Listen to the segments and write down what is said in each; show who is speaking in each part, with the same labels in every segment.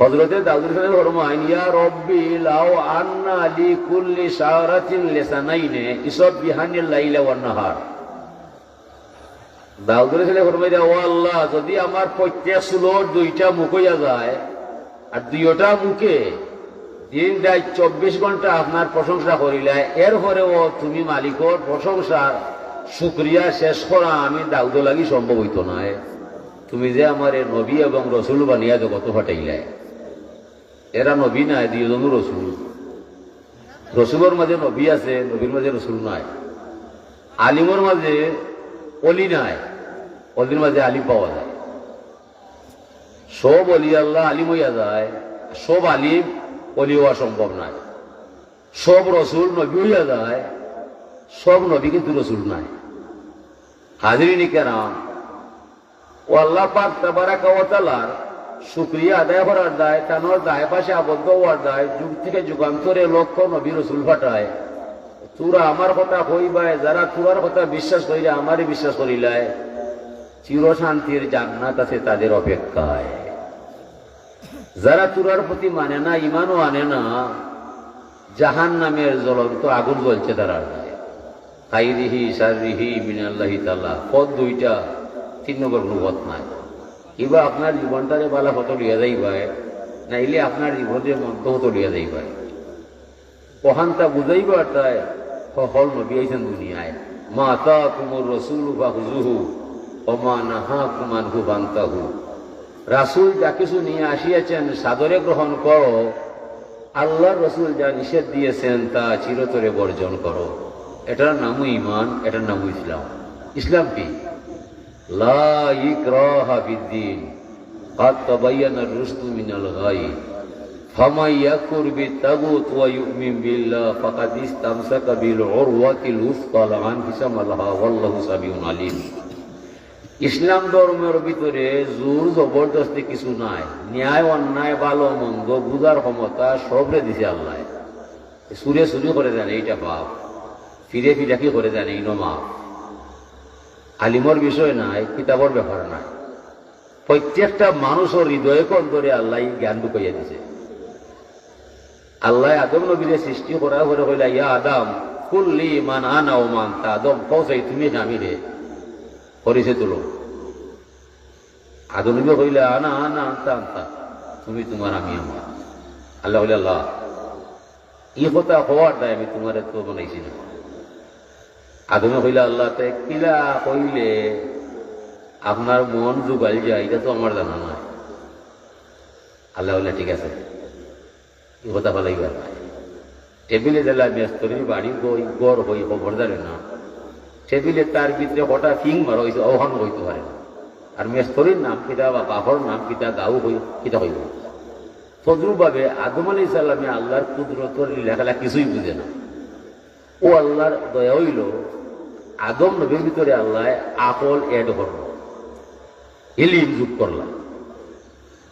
Speaker 1: হজরতে দাউদ ফরমান ইয়া রব্বি লাও আন্না লি কুল্লি শাহরাতিন লিসানাইনে ইসব বিহানিল লাইলা ওয়ান নাহার। ছেলে ফরমাই দেয়, ও আল্লাহ যদি আমার প্রত্যেক সুলোর দুইটা মুখ হইয়া যায় আর দুইটা মুখে দিন রাত চব্বিশ ঘণ্টা আপনার প্রশংসা করিলে এরপরেও তুমি মালিকর প্রশংসার শুক্রিয়া শেষ করা আমি দাউদ লাগি সম্ভব হইত নয় তুমি যে আমার নবী এবং রসুল বানিয়া জগত ফাটাইলে এরা নবী নাই দুইজনও রসুল। রসুলের মাঝে নবী আছে, নবীর মাঝে রসুল নাই। আলিমর মাঝে অলি নাই, অলির মাঝে আলিম পাওয়া যায়। সব অলি আল্লাহ আলিম হইয়া যায়, সব আলিম অলি হওয়া সম্ভব নাই। সব রসুল নবী হইয়া যায়, সব নবী কিন্তু রসুল নাই। হাজিরিনি কেন ও আল্লাহ পাক তাবারাকা ওয়া তাআলার শুকরিয়া আদায় করার দায় তানোর দায় পাশে আবদ্ধ হওয়ার দায়, যুগ থেকে যুগান্তরে লক্ষ নবী রসুল ফাটায় তোরা আমার কথা কইবায় যারা তোরার কথা বিশ্বাস করিলে আমারই বিশ্বাস করিলায় চির শান্তির জান্নাত আছে তাদের অপেক্ষায়। যারা তুরার প্রতি মানে না ইমানও আনে না জাহান নামের জ্বলন্ত আগুন জ্বলছে তারা। খাইরিহি সারিহি মিনাল্লাহি তাল্লাহ পদ দুইটা, তিন নম্বর কোনো পথ নাই। কিবা আপনার জীবনটারে বালা কত লিয়া যাইবায় নাইলে আপনার জীবনের মন্ত্র কত লিয়া যাইবায় কহানটা বুঝাইবা তাই হল নবী আইছেন দুনিয়ায়। মা তা কুমুর রসুল বা হুজুহু, অমা নাহা কুমান হু বান্তাহু। রাসুল যা কিছু নিয়ে আসিয়াছেন, সাদরে গ্রহণ করো। আল্লাহ রসুল যা নিষেধ দিয়েছেন, তা চিরতরে বর্জন করো। এটার নামও ইমান এটার নামও ইসলাম। ইসলাম কি? লা ইকরাহা ফিদ্দিন قد تبين الرشد من الغي فمن يكفر بالطاغوت ويؤمن بالله فقد استمسك بالعروة الوثقى لا انفصام لها والله سميع عليم ইসলাম ধর্মের ভিতরে জোর জবরদস্তি কিছু নাই ন্যায় অন্যায় ভালো মন্দ বুঝার ক্ষমতা সবরে দিছে আল্লাহ সুরে সুরি করে দেন এইটা পাপ ফিরে ফিরে কি করে দেন এই নমাপ আলিমর বিষয় নাই, কিতাবর ব্যাপার নাই। প্রত্যেকটা মানুষের হৃদয়ে অন্তরে আল্লাহ জ্ঞান ঢুকাইয়া দিছে। আল্লাহ আদম নবীরে সৃষ্টি করা করে কইলা, ইয়া আদম, কুল্লি মান আনা ও মান তা আদম কৌসাই তুমি আমি রে, করিছে তুলো। আদম নবী কইলা, আনা আনা, আনতা আনতা, তুমি তোমার আমি আমার। আল্লাহ কইলা, আল্লাহ, ই কথা হওয়ার দায় আমি তোমার তো বানাইছি না। আদমে কইলা আল্লাহ তে কিলা কইলে আপনার মন যুগাল যায়, এটা তো আমার জানা নাই। আল্লাহ বললে, ঠিক আছে, এই কথা নাই টেবিলে দিলা মেস্তরি বাড়ি গই, গড় হই, খবর জানে না। টেবিলে তার ভিতরে হঠাৎ ফিং মারা হয়েছে অহন হইতে পারে না। আর মেস্তরির নাম কিতা বা বাহর নাম কিতা, গাও হই, কিতা হইব? তদ্রুপভাবে আদম আলী সাল্লামে আল্লাহর কুদরতর লেখালা কিছুই বুঝে না। ও আল্লাহর দয়া হইল, আদম নবীর ভিতরে আল্লাহ আকল এড করল। ইলিম যোগ করলাম।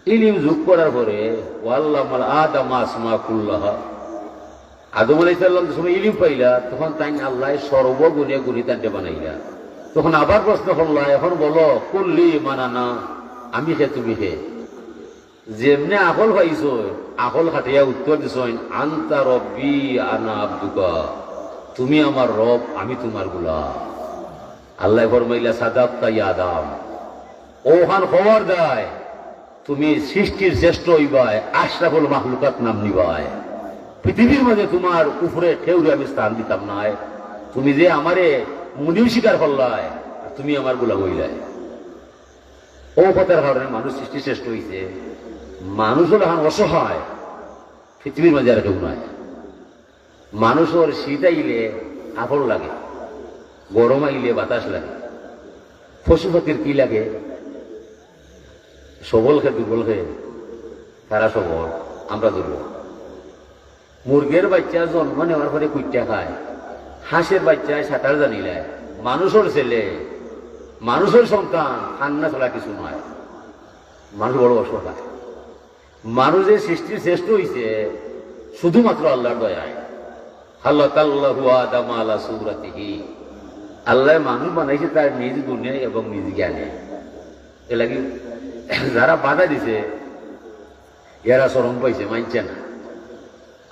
Speaker 1: ইলিম যোগ করার পরে ওয়াল্লাহ আদম আসমা কুল্লাহ। আদম আলাই সাল্লাম যখন ইলিম পাইলা, তখন তাই আল্লাহ সর্বগুণে গুণী তান্ডে বানাইলা। তখন আবার প্রশ্ন করলা, এখন বলো, কুল্লি মানানা, আমি হে তুমি হে। যেমনে আকল পাইছ আকল খাটিয়া উত্তর দিছ আন্তা রব্বি আনা আব্দুকা। তুমি আমার রব, আমি তোমারগুলা আল্লাহ ফরমাইলা সাদাব তাই আদাম। ওহান খবর দেয়, তুমি সৃষ্টির শ্রেষ্ঠ হইবায়, আশরাফুল মাহলুকাত নাম নিবায়। পৃথিবীর মধ্যে তোমার উপরে ঠেউরে আমি স্থান দিতাম নাই। তুমি যে আমারে মুনিও স্বীকার করলায়, তুমি আমারগুলা হইলাই। ও কথার কারণে মানুষ সৃষ্টি শ্রেষ্ঠ হইছে। মানুষ হলো এখন অসহায়, পৃথিবীর মাঝে আর কেউ নয় মানুষের শীত আইলে আফড় লাগে, গরম আইলে বাতাস লাগে। পশু পাখির কি লাগে? সবল খে দুর্বল খে তারা সবল, আমরা দুর্বল। মুরগের বাচ্চা জন্ম নেওয়ার পরে কুইটা খায়, হাঁসের বাচ্চায় সাঁতার জানিলায় মানুষের ছেলে, মানুষের সন্তান, কান্না ছাড়া কিছু নয়। মানুষ বড় অসহায়। মানুষের সৃষ্টির শ্রেষ্ঠ হইছে শুধুমাত্র আল্লাহর দয়ায়। আল্লাহ মানুষ বানাইছে তার নিজ গুণে এবং নিজ জ্ঞানে। এ লাগি যারা বাধা দিছে, এরা সরম পাইছে মানছে না।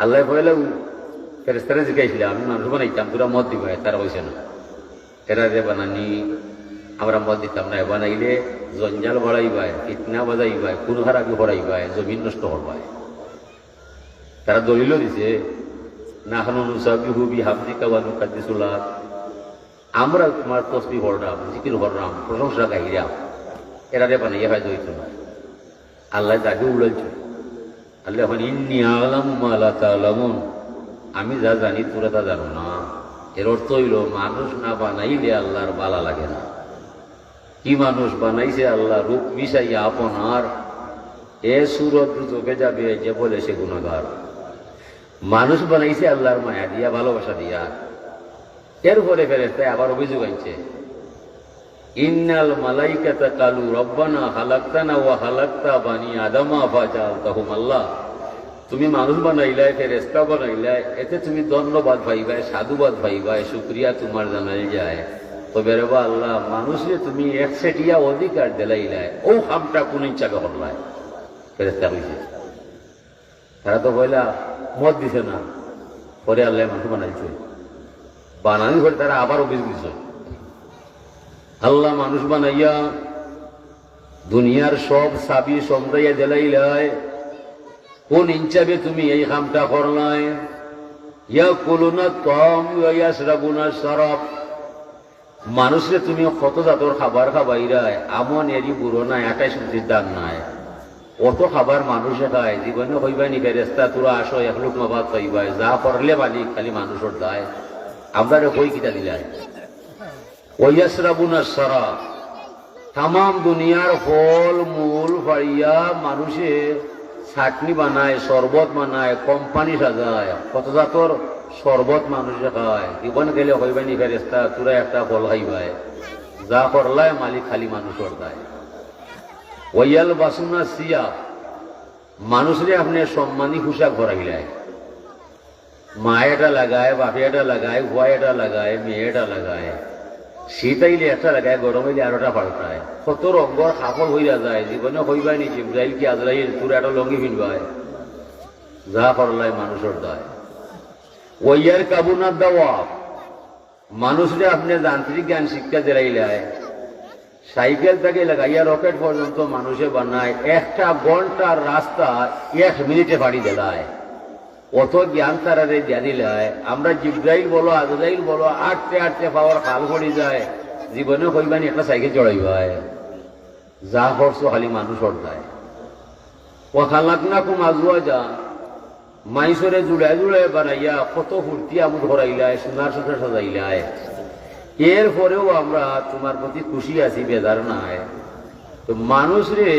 Speaker 1: আল্লাহ কইলে ফেরেস্তারে জিজ্ঞাসিলে, আমি মানুষ বানাইতাম, তোরা মদ দিবাই তারা কইছে না। এরা যে বানানি, আমরা মদ দিতাম না। বানাইলে জঞ্জাল বাড়াইবাই ফিতনা বাজাইবাই কোন খারাপি হরাইবাই জমিন নষ্ট করবাই তারা দলিল দিছে আমরা তোমার তসবি হররাম জিকির হররাম প্রশংসা গাইরাম এরা রে বানাইয়া হয় দইত না আল্লাহ তাকে উড়াইছে। আল্লাহ এখন ইন্নি আলাম মালা তালামুন। আমি যা জানি তোরা তা জানো না। এর অর্থ হইল, মানুষ না বানাইলে আল্লাহর বালা লাগে না। কি মানুষ বানাইছে আল্লাহ রূপ মিশাইয়া আপনার এ সুরত চোখে যাবে যে বলে সে গুণাগার। মানুষ বানাইছে আল্লাহর মায়া দিয়া, ভালোবাসা দিয়া। এরপরে ফেরেস্তায় আবার অভিযোগ আনছে। ইন্নাল মালাইকাতা কালু রব্বানা হালাক্তানা ওয়া হালাক্তা বানি আদামা ফাজাল তাহুম আল্লাহ। তুমি মানুষ বানাইলাই ফেরেস্তা বানাইলাই, এতে তুমি ধন্যবাদ পাইবাই, সাধুবাদ পাইবাই, শুক্রিয়া তোমার জানাই যায়। তবে রে বা আল্লাহ মানুষে তুমি এক সেটিয়া অধিকার দিলাইলাই, ও খামটা কোন ইচ্ছাকে হল্লাই ফেরেস্তা হয়েছে তারা তো বইলা মত দিছে না। পরে আল্লাহ মানুষ বানাইছে। বানানি করে তারা আবার অভিযোগ দিছে। আল্লাহ মানুষ বানাইয়া দুনিয়ার সব সাবি সমরাইয়া দিলাইলাই কোন ইনচাবে তুমি এই কামটা করলাই? ইয়া কুলুনা তম ইয়া ইয়াসরাবুনা সরব মানুষরে তুমি কত জাতর খাবার খাবাইরাই আমন এরি বুড়ো নাই একাই সবজির দাম নাই। অত খাবার মানুষে খায় জীবনে হইবাই নি ফেরেস্তা তোরা আসো, এক লোক মাবাদ খাইবাই যা করলে মালিক খালি মানুষের দায়। আমরা কই কিটা দিলাই ওয়াসরাবুনা সারা তাম দুনিয়ার ফল মূল ফাড়িয়া মানুষে চাটনি বানায় শরবত বানায়, কোম্পানি সাজায়। কত জাতর শরবত মানুষে খায়। জীবন গেলে হইবে নি ফেরেস্তা তোরা একটা ফল খাইবাই। যা করলায় মালিক খালি মানুষের দায়। ওয়াল বাসুনা সিয়া মানুষরে আপনি সম্মানী পোশাক ভরাইলায় মা এটা লাগায় বাপে এটা লাগায় ভুয়া এটা লাগায় মেয়ে এটা লাগায়। শীতাইলে একটা লাগায় গরম হইলে আরোটা পাল্টায়। কত রঙ্গর কাপড় হইয়া যায়, জীবনে হইবাই নি জিব্রাইল কি আজরাইল, তোর একটা লঙ্গি ফিনবায় যা করলাই মানুষের দায়। ওয়ার কাবুনার দেওয়া মানুষরে আপনি যান্ত্রিক জ্ঞান শিক্ষা দিলাইলায়। সাইকেল থেকে লাগাইয়া রকেট পর্যন্ত মানুষে বানায়, একটা ঘণ্টার রাস্তা এক মিনিটে বাড়ি দেলায়। অত জ্ঞান তারারে দিয়া দিলায় আমরা জিব্রাইল বলো, আজরাইল বলো, আটতে আটতে পাওয়ার খাল পড়ি যায়। জীবনে কইবানি একটা সাইকেল চড়াইবায় যা করছ খালি মানুষ অর্ধায়। ও খালাক না কুম আজুয়া যা। মাইসরে জুড়ায় জুড়ায় বানাইয়া কত ফুর্তি আমুদ হরাইলায়, সোনার সোনার সাজাইলায়। এর পরেও আমরা তোমার প্রতি খুশি আছি বেদার নাই। তো মানুষ রে,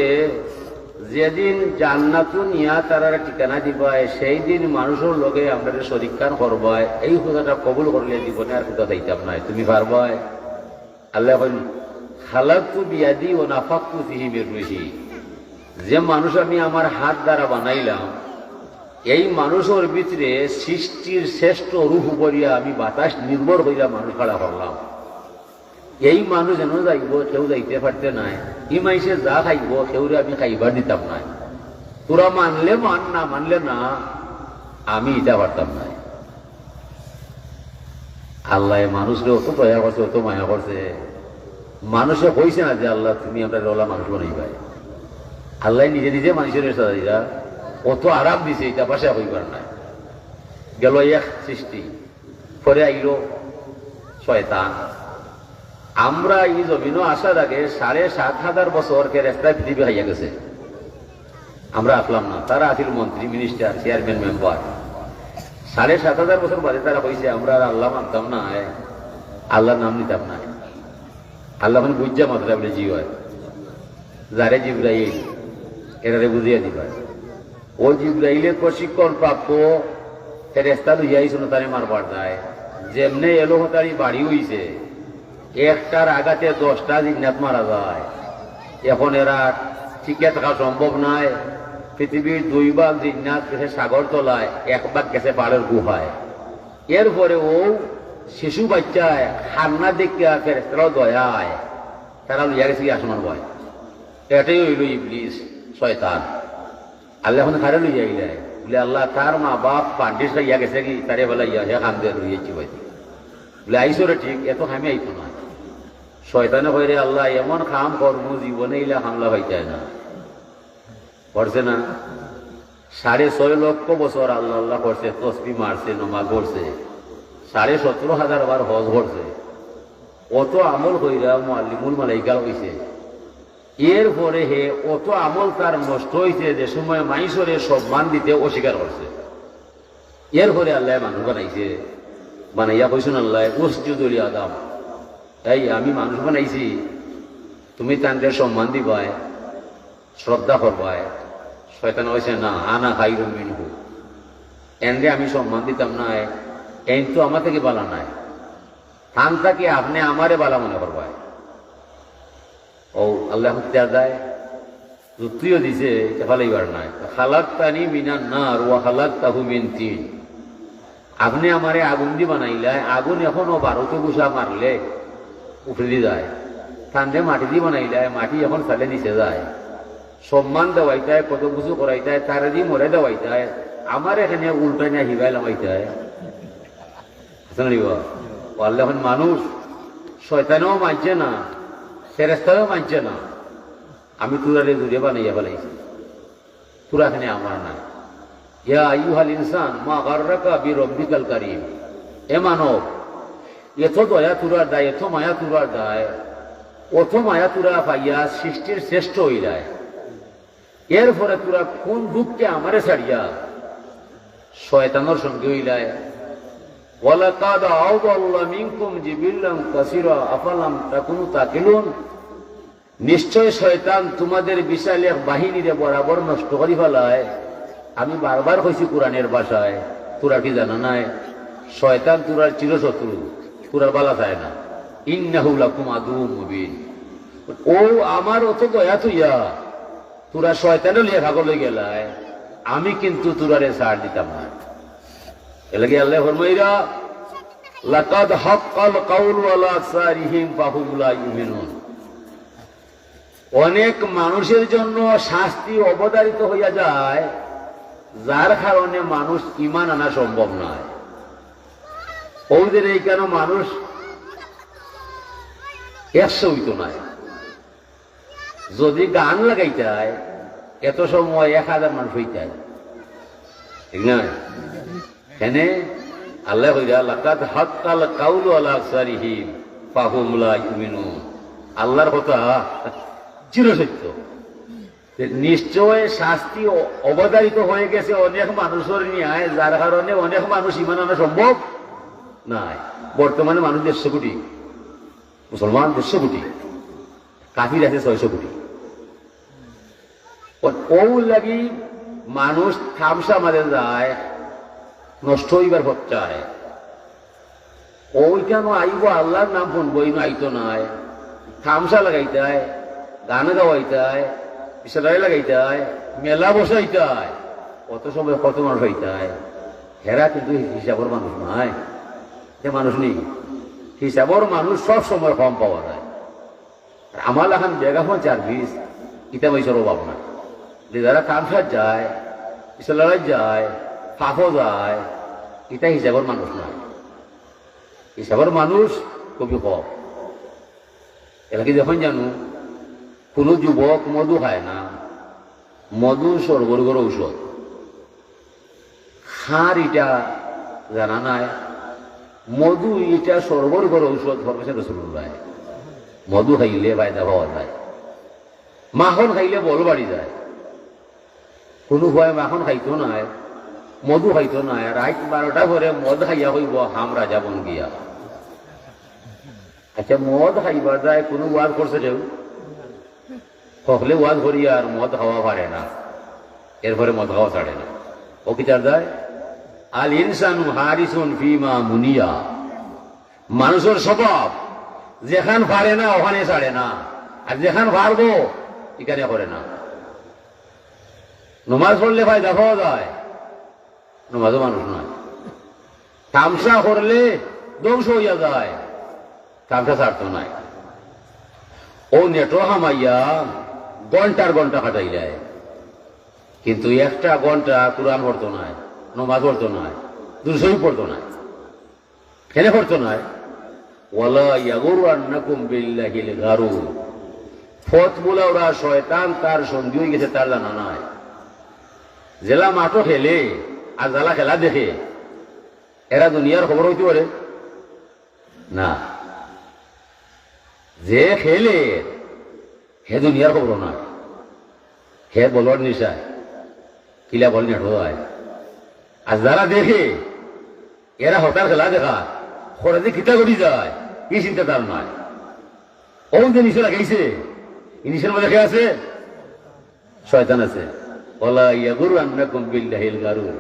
Speaker 1: যেদিন জান্নাতু নিয়া তারা ঠিকানা দিবায় সেই দিন মানুষের লগে আমরা শরীক্ষান করবায়। এই কথাটা কবুল করলে জীবনে আর কোথা যাইতাম নাই তুমি পারবায়? আল্লাহ খালাকতু বিয়াদি ও নাফাকতু ফিহি বেরুহি যে মানুষ আমি আমার হাত দ্বারা বানাইলাম, এই মানুষের ভিতরে সৃষ্টির শ্রেষ্ঠ রূপ করিয়া আমি বাতাস নির্ভর হইয়া মানুষ খাড়া করলাম। এই মানুষ যেন যাইব কেউ যাইতে পারতে নাই। ই মাইসে যা খাইব সেউরে আমি খাইবার দিতাম নাই। তোরা মানলে মান, না মানলে না, আমি ইটা পারতাম নাই। আল্লাহ মানুষরে অত দয়া করছে অত মায়া করছে মানুষে কইছে না যে, আল্লাহ, তুমি আমরা রলা মানুষ বানাই পাই আল্লাহ নিজে নিজে মানুষের সাজাইরা অত আরাম দিছে এটা পাশে হইবার নাই। গেল এক সৃষ্টি। পরে আইল শয়তান আমরা এই জমিনও আসার আগে সাড়ে সাত হাজার বছর কেরেস্তায় পৃথিবী হাইয়া গেছে। আমরা আসলাম না। তারা আছিল মন্ত্রী মিনিস্টার চেয়ারম্যান মেম্বার সাড়ে সাত হাজার বছর বাদে তারা কইছে, আমরা আর আল্লাহ মানতাম না আল্লাহর নাম নিতাম না আল্লাহ মানে বুঝা মাত্রা বলে জি হয়। যারে জিব্রাইল এরারে বুঝিয়ে দিবা। ও জিব্রাইলের প্রশিক্ষণ প্রাপ্ত ফেরেস্তা লইয়াইছিল তারে মারবার যায়। যেমনে এলো তারি বাড়ি হইছে। একটার আগাতে দশটা জিন্নাত মারা যায়। এখন এরা টিকে থাকা সম্ভব নয় পৃথিবীর দুই ভাগ জিন্নাত গেছে সাগর তলায়, এক ভাগ গেছে পাড়ের গুহায়। এরপরে ও শিশু বাচ্চায় হান্না দেখিয়া ফেরেস্তারাও দয়ায়। তারা লইয়া গেছে আসমান ভয় এটাই হইল ইবলিস, শয়তান। আল্লাহ এখন খারে লই যাইলে বলে, আল্লাহ, তার মা বাপ পান্ডিস ইয়া গেছে কি? তারে বেলা ইয়া হে দিয়ে রইয়েছি ভাই। বলে, আইসো রে ঠিক এত খামে আইতো না। শয়তানে কইরে, আল্লাহ, এমন খাম কর্ম জীবনে ইলা হামলা হইতায় না। করছে না? সাড়ে ছয় লক্ষ বছর আল্লাহ আল্লাহ করছে, তসবি মারছে নমা করছে সাড়ে সতেরো হাজার বার হজ করছে। অত আমল কইরা মাল্লিমুল মালাইকাল হইছে। এর পরে হে, অত আমল তার নষ্ট হইছে যে সময় মাইসরে সম্মান দিতে অস্বীকার করছে। এরপরে আল্লাহ মানুষ বানাইছে। বানাইয়া কইসুন আল্লাহ উসজুদুল আদাম এই আমি মানুষ বানাইছি। তুমি তাদের সম্মান দিবাই, শ্রদ্ধা করবাই। শয়তান হয়েছে না, আনা খাই মিনহু। এনরে আমি সম্মান দিতাম না এন তো আমার থেকে বালা নাই। থান থাকি আপনি আমারে বালা মনে করবাই। ও, আল্লাহ দেয়, যুক্তিও দিছে ফালাইবার নাই। খালাক তানি মিনার আর ওয়া খালাক তাহু মিন তিন। আপনি আমারে আগুন দি বানাইলে আগুন এখনও বারোতে গুসা মারলে। উঠে দিয়ে যায়। ঠান্ডে মাটি দিয়ে বানাইলে মাটি এখন সালে নিচে যায়। সম্মান দেওয়াইতায় কত কিছু করাইতায় তারে দিয়ে মরে দেওয়াইতায় আমার এখানে উল্টাই না হিবাই লামাইতায় পারলে এখন মানুষ শয়তানেও মানছে না ফেরেস্তাও মানছে না। আমি তুরারে দূরে বানাইয়া ফেলাইছি। তুরা এখানে আমার না ইয়া আইয়ুহাল ইনসান মা গাররাকা বি রব্বিকাল কারীম। এ মানব এত দয়া দায় এত মায়া তুরার দায় অত মায়া তুরা পাইয়া সৃষ্টির শ্রেষ্ঠ হইলায় এরপরে তোরা কোন দুঃখকে আমারে ছাড়িয়া শয়তানোর সঙ্গে হইলায় নিশ্চয় শয়তান তোমাদের বিশাল এক বাহিনীরে বরাবর নষ্ট করি ফেলায় আমি বারবার কইছি কোরআনের ভাষায় তোরা কি জানা নাই শয়তান তোরার চিরশত্রু তোরার বালা চায় না। ইন্নাহু লাকুম আদুউম মুবিন। ও আমার অত দয়া তুইয়া, তোরা শয়তানও লিয়ে ভাগলে গেলায়। আমি কিন্তু তোরারে ছাড় দিতাম না। এলাকি আল্লাহ ফরমাইরা, লাকাদ হাক্কাল কাউলু আলা আকসারিহিম ফাহুম লা ইউমিনুন। অনেক মানুষের জন্য শাস্তি অবতারিত হইয়া যায়, যার কারণে মানুষ ইমান আনা সম্ভব নয়। ওদের এই কেন মানুষ? একশো হইত নয় যদি গান লাগাইতায়, এত সময় এক হাজার মানুষ হইতায়। ঠিক না? এখানে আল্লাহ কইরা, লাকাদ হাক্কাল কাউলু আলা আকসারিহিম, ফাহুম লা ইউমিনুন। আল্লাহর কথা চিরসত্য। নিশ্চয় শাস্তি অবতারিত হয়ে গেছে অনেক মানুষের নিয়ে যার কারণে অনেক মানুষ ইমান আনা সম্ভব। নাই। বর্তমানে মানুষ দেড়শো কোটি। মুসলমান দেড়শো কোটি। কাফির আছে ছয়শো কোটি। ও- ও লাগি মানুষ থামসা মাঝে যায়, নষ্ট হইবার চায়। ওই কেন আইব, আল্লাহর নাম শুনব ইনো আইতো নাই। থামসা লাগাইতায়, গান গাওয়াইতায় বিশালাই লাগাইতায়, মেলা বসাইতায়। কত সময় কত মানুষ হইতায়। হেরা কিন্তু হিসাবর মানুষ নাই। যে মানুষ নেই। হিসাবর মানুষ সব সময় কম পাওয়া যায়। আমার এখন বেগাফোন সার্ভিস ইটা পয়সার অভাব না যে যারা কামসার যায় ইসলামায় যায় ফাফও যায় এটা হিসাবের মানুষ নয় হিসাবের মানুষ খুবই কম। এলাকি যখন জানো, কোনো যুবক মধু খায় না। মধু সর্বর্গর ঔষধ। খার এটা জানা নাই। মধু এটা সর্বর্গর ঔষধ ফরমেশন রসুল্লাহ। মধু খাইলে ফায়দা পাওয়া যায়। মাখন খাইলে বল বাড়ি যায়। কোনো ভয় মাখন খাইতো নাই, মধু খাইতো নাই। রাত বারোটা পরে মদ খাইয়া হইব, হাম রাজা বন গিয়া। আচ্ছা মদ খাইবার যায়, কোনো ওয়াজ করছে কেউ সকলে ওয়াজ করি আর মদ খাওয়া পারে না। এরপরে মদ খাওয়া ছাড়ে না। ও কি চার যায়? আল ইনসানু হারিসুন ফিমা মুনিয়া। মানুষের স্বভাব, যেখান পারে না, ওখানে ছাড়ে না। আর যেখান পারব, এখানে করে না। নমাজ পড়লে ভাই পাওয়া যায়, নমাজও মানুষ নয়। তামসা করলে ধ্বংস হইয়া যায়, তামসা ছাড়তো নাই। ও নেটো হামাইয়া ঘণ্টার ঘণ্টা কাটাই যায় কিন্তু একটা ঘণ্টা কোরআন পড়তো নাই। নমাজ পড়তো নাই দুশোই পড়তো নাই কেন পড়তো গারুর ফত তার গেছে, তার জানা নাই। জেলা মাঠও খেলে আর জেলা খেলা দেখে, এরা দুনিয়ার খবর হইতে পারে? না। যে খেলে হে দুনিয়ার খবর নয়। হে বলর নিশায়, কিলা বল নেট হয়। আর যারা দেখে, এরা হঠাৎ খেলা দেখা। খরচে কিতা করি যায়, কি চিন্তা তার নয় ও যে নিচে লাগাইছে ইনিশের মধ্যে কে আছে? শয়তান আছে। ওলা ইয়াগুরু আন্নাকুম বিল্লাহিল গারুর।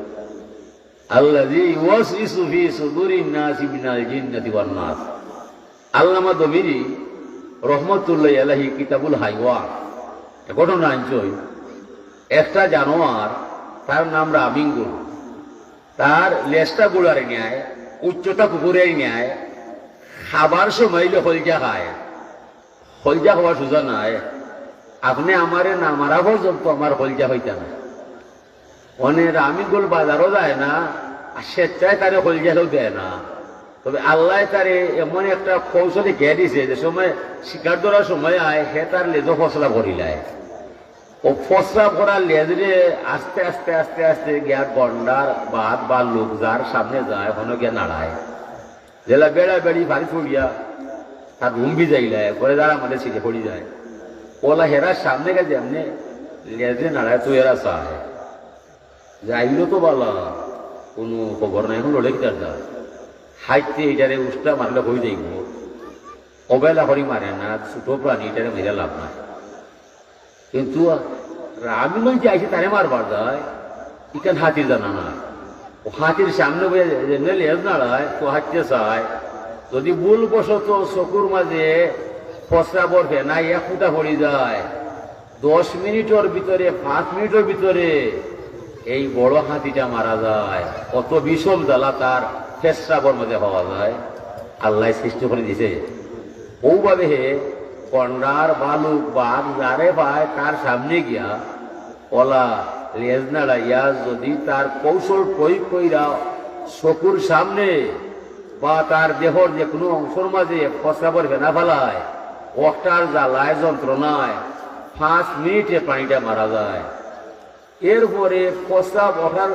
Speaker 1: আল্লাযী ইউওয়াসওয়িসু ফি সুদুরিন নাসি মিনাল জিন্নাতি ওয়ান নাস। আল্লামা দমিরি রহমতুল্লাহ আলাইহি কিতাবুল হাইওয়ান ঘটনা একটা জানোয়ার, তার নাম রামিঙ্গুল তার লেজটা গুড়ারে নেয় উচ্চতা কুকুরে নেয় খাবার সময় হলজা খায়। হলজা খাওয়া সোজা নাই। আপনি আমারে না মারা পর্যন্ত আমার হলজা হইতা না। অনে রামিগুল বাজারও যায় না, আর স্বেচ্ছায় তারে হলজালেও দেয় না। তবে আল্লাহ তারে এমন একটা কৌশলী খেয়ে দিছে যে সময় শিকার ধরার সময় আয় সে তার লেজো ফসলা ভরিলায়। ও ফসলা ভরা লেজরে আস্তে আস্তে আস্তে আস্তে গিয়া গন্ডার বাদ বা লোক যার সামনে যায় হনো গিয়া নাড়ায়। জেলা বেড়া বেড়ি ভারী ফুড়িয়া তার রুম বি যাইলায় পরে যারা আমাদের ছিটে পড়ি যায়। ওলা হেরার সামনে গেছে এমনি লেজে নাড়ায়, তো এরা চায়। যাইলো তো বলা, কোনো খবর নাই, এখন লড়ে কিটার যায়। হাইতে এটারে উষ্টা মারলে হয়ে যাইব। অবেলা করি মারে না, ছোট প্রাণী এটারে মেরে লাভ নাই। কিন্তু আমি যে আইসি তারে মারবার যায় ইকান হাতির জানা না ও হাতির সামনে যেমনি লেজ নাড়ায়, তো হাঁটতে চায়। যদি ভুল বসত চকুর মাঝে ফসরা বরফে না এক ফুটা পড়ে যায়, দশ মিনিটের ভিতরে, পাঁচ মিনিটের ভিতরে এই বড় হাতিটা মারা যায়। কত বিষম জ্বালা তার ফেসরাবর মধ্যে পাওয়া যায়। আল্লাহ সৃষ্টি করে দিছে ওভাবে কন্ডার বালুক বাঘ যারে পায় তার সামনে গিয়া? ওলা, লেজ নাড়াইয়া যদি তার কৌশল প্রয়োগ কইরা চকুর সামনে বা তার দেহর যে কোনো অংশের মাঝে ফসরাবর ভেনা ফেলায় ওটার জ্বালায় যন্ত্রণায়, পাঁচ মিনিটে পানিটা মারা যায়। এরপরে প্রস্তাব ওঠার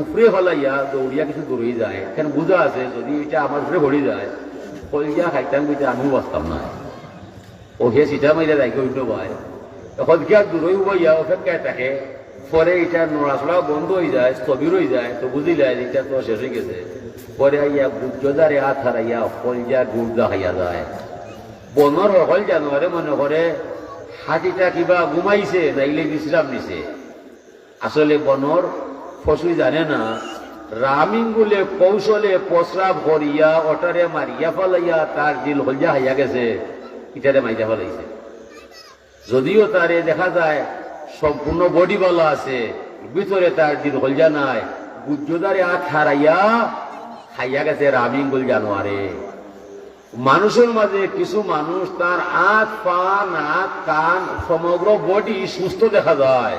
Speaker 1: উপরে ফলাইয়া দৌড়িয়া কিছু দৌড়ে যায়। এখানে বোঝা আছে যদি এটা আমার উপরে ভরে যায় কলিয়া খাইতাম বুঝতে আমিও বাঁচতাম না। ও হে সিটা মাইরা ভাই এখন কি আর দূরই বইয়া অপেক্ষায় থাকে পরে এটা নড়াচড়া বন্ধ হয়ে যায় স্থবির হয়ে যায়, তো বুঝিলাই এটা তো শেষ হয়ে গেছে। পরে আইয়া বুদ্ধদারে হাত হারাইয়া কলজা গুড় খাইয়া যায়। বনর হল জানুয়ারে মনে করে হাতিটা কিবা ঘুমাইছে নাইলে বিশ্রাম নিছে। আসলে বনর ফসুই জানে না রামিঙ্গুলে কৌশলে প্রস্রাব করিয়া অটারে মারিয়া ফেলাইয়া তার দিল হলজা হাইয়া গেছে। ইটারে মাইয়া ফেলাইছে। যদিও তারে দেখা যায় সম্পূর্ণ বডি বলা আছে, ভিতরে তার দিল হলজা নাই, গুজ্জদারে আখ হারাইয়া খাইয়া গেছে রামিঙ্গুল জানোয়ারে। মানুষের মাঝে কিছু মানুষ তার আখ পা, নাক, কান, সমগ্র বডি সুস্থ দেখা যায়।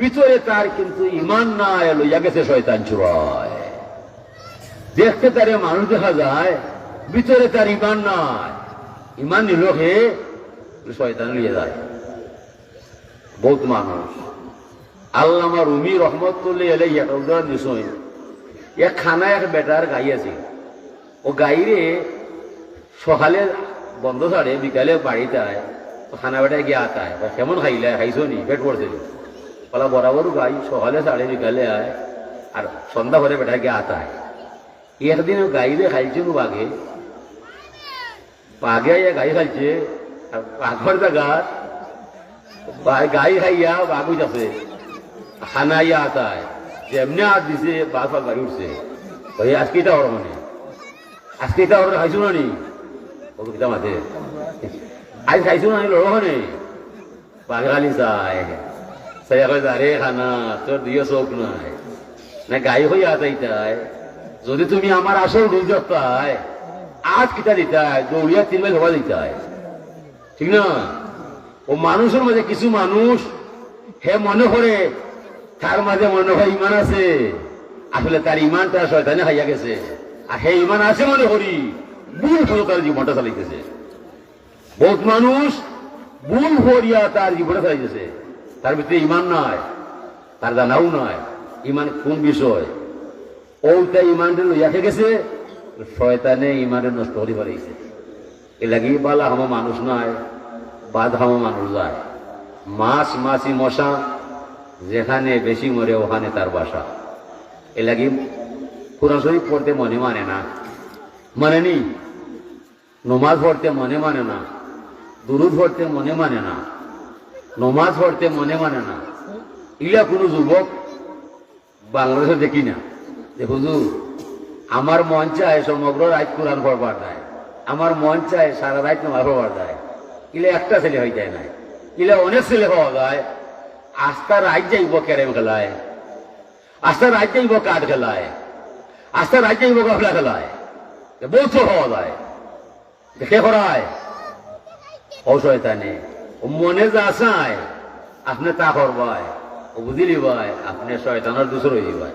Speaker 1: ভিতরে তার কিন্তু ইমান নাই, লইয়া গেছে শয়তান চুরায় দেখতে তারে মানুষ দেখা যায়, ভিতরে তার ইমান নাই। ইমান নিল হে শয়তান লিয়ে যায়। বহুত মানুষ। আল্লামা রুমি রহমতুল্লাহ এলে একটা উদাহরণ দিছই এক খানা এক বেটার গাই আছে। ও গাইরে সকালে বন্ধ ছাড়ে, বিকালে বাড়িতে আয় খানা বেটায় গিয়ে আতায় কেমন খাইলে, খাইছো নি? পেট পড়ছিল বলা, বরাবর গাই, সকালে সাড়ে বিকালে আয়, আর সন্ধ্যা করে বেটা গিয়ে আতায় একদিন গাইলে খাইছে নু বাঘে বাঘে আইয়া গাই খাইছে আর বাঘর জায়গাত গাই খাইয়া বাঘ যাচ্ছে খানা ইয়া আতায় যেমনি আর দিছে বাঘ বাড়ি উঠছে ওই আজকে এটা ওর মানে আজকে এটা ওর খাইছো না নি ও কিতা মাঝে আজ খাইছো না লড়ো মানে বাঘে খালি চায় সাইয়া কয় আরে খানা তোর দিয়ে চোখ নাই না গাই হইয়া যাইতাই যদি তুমি আমার আসল রূপ দেখতাই আজ কিতা দিতাই দৌড়িয়া তিন মাইল হওয়া দিতাই ঠিক না? ও মানুষের মাঝে কিছু মানুষ, হে মনে করে, তার মাঝে মনে হয় ইমান আছে। আসলে তার ইমানটা শয়তানে হাইয়া গেছে। আর সেই ইমান আছে মনে করি, ভুল করে তার জীবনটা চালাইতেছে। বহুত মানুষ ভুল করিয়া তার জীবনটা চালাইতেছে। তার ভিতরে ইমান নয় তার জানাও নয় ইমান কোন বিষয়? ওইটা ইমানটা লইয়াকে গেছে শয়তানে ইমানে নষ্ট করে পারিছে এ লাগি বালা হামা মানুষ নয় বাদ হামা মানুষ যায় মাছ, মাছি, মশা, যেখানে বেশি মরে ওখানে তার বাসা। এ লাগি কোরআন শরীফ পড়তে মনে মানে না। মানে নি নমাজ পড়তে মনে মানে না। দুরুদ পড়তে মনে মানে না। নমাজ পড়তে মনে মানে না। ইলা কোনো যুবক বাংলাদেশে দেখি না। যে আমার মন চায় সমগ্র রাত কোরআন পড়বার দেয় আমার মন চায় সারা রাত নামাজ পড়বার দেয় ইলে একটা ছেলে হয়ে যায় না ইলে অনেক ছেলে হওয়া যায়। আস্থা রাত যাইব ক্যারেম খেলায়। আস্থা রাত যাইব কাঠ খেলায়। আস্থা রাত যাইব গাফলা খেলায়। বহুত হওয়া যায়। দেখে করায়? অশয়তানে মনে যা চায়, আপনি তা করবায়। বুঝিলি ভাই, আপনি শয়তানের দুসর হয়ে যাবায়